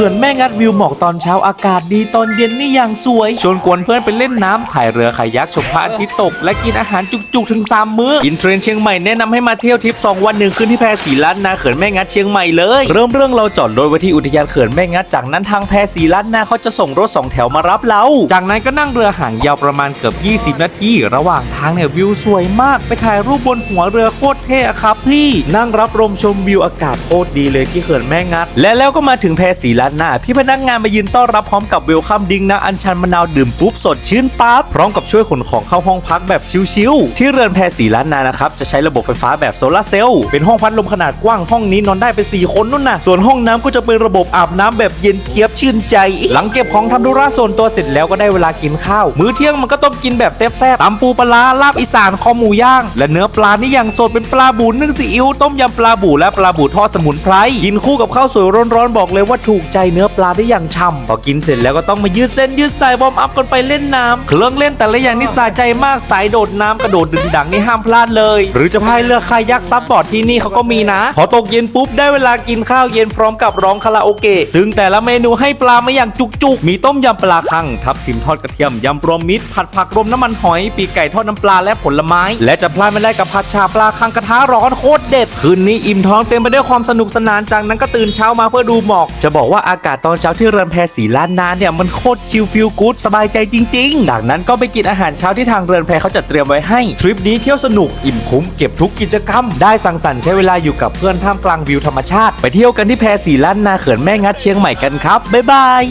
ขื่อนแม่งัดวิวหมอกตอนเช้าอากาศดีตอนเย็นนี่อย่างสวย ชวนกวนเพื่อนไปเล่นน้ำพายเรือคายักชมพระอาทิตย์ตก และกินอาหารจุกๆถึงสามมื้ออินเทรนด์เชียงใหม่แนะนำให้มาเที่ยวทริป 2 วันหนึ่งคืนที่แพสีล้านนาเขื่อนแม่งัดเชียงใหม่เลย เริ่มเรื่องเราจอดรถไว้ที่อุทยานเขื่อนแม่งัดจากนั้นทางแพสีล้านนาเขาจะส่งรถสองแถวมารับเรา จากนั้นก็นั่งเรือหางยาวประมาณเกือบ 20 นาที ระหว่างทางเนี่ยวิวสวยมากไปถ่ายรูปบนหัวเรือโคตรเท่อะครับพี่นั่งรับลมชมวิวอากาศโคตรดีเลยที่เขื่อนแม่งัด และแล้วก็มาถึงแพสีล้านนาพี่พนักงานมายืนต้อนรับพร้อมกับเวลคัมดิงนะอัญชันมะนาวดื่มปุ๊บสดชื่นปั๊บพร้อมกับช่วยขนของเข้าห้องพักแบบชิลๆที่เรือนแพรสีล้านนานะครับจะใช้ระบบไฟฟ้าแบบโซลาเซลล์เป็นห้องพัดลมขนาดกว้างห้องนี้นอนได้ไป4คนนู่นน่ะส่วนห้องน้ำก็จะเป็นระบบอาบน้ำแบบเย็นเจี๊ยบชื่นใจ หลังเก็บของทำธุระส่วนตัวเสร็จแล้วก็ได้เวลากินข้าว มื้อเที่ยงมันก็ต้องกินแบบแซ่บๆตำปูปลาร้าลาบอีสานคอหมูย่าง และเนื้อปลานี่อย่างสดเป็นปลาบูนึ่งซีอิ๊วต้มยำปลาบูและปลาบูทอดสมุนไพรกินคู่กับข้าวสวยร้อนๆบอกเลยว่าถูกใจใจเนื้อปลาได้อย่างช่ำพอกินเสร็จแล้วก็ต้องมายืดเส้นยืดสายวอร์มอัพกันไปเล่นน้ำเครื่องเล่นแต่ละอย่างนี่สะใจมากสายโดดน้ำกระโดดดึงดังนี่ห้ามพลาดเลย หรือจะพายเรือคายักซับบอร์ดที่นี่เขาก็มีนะ พอตกเย็นปุ๊บได้เวลากินข้าวเย็นพร้อมกับร้องคาราโอเกะซึ่งแต่ละเมนูให้ปลามาอย่างจุกๆ มีต้มยำปลาคังทับทิมทอดกระเทียมยำรวมมิตรผัดผักรวมน้ำมันหอยปีกไก่ทอดน้ำปลาและผลไม้ และจะพลาดไม่ได้กับผัดชาปลาคังกระทะร้อนโคตรเด็ดคืนนี้อิ่มท้องเต็มไปด้วยความสนุกสนานจากนั้นก็ตื่นเช้ามาเพื่อดูหมอก จะบอกว่าอากาศตอนเช้าที่เรือนแพสีล้านนาเนี่ยมันโคตรชิลฟิลกู๊ดสบายใจจริง ๆ จากนั้นก็ไปกินอาหารเช้าที่ทางเรือนแพเขาจัดเตรียมไว้ให้ ทริปนี้เที่ยวสนุกอิ่มคุ้มเก็บทุกกิจกรรม ได้สังสรรค์ใช้เวลาอยู่กับเพื่อนท่ามกลางวิวธรรมชาติ ไปเที่ยวกันที่แพสีล้านนาเขื่อนแม่งัดเชียงใหม่กันครับบ๊ายบาย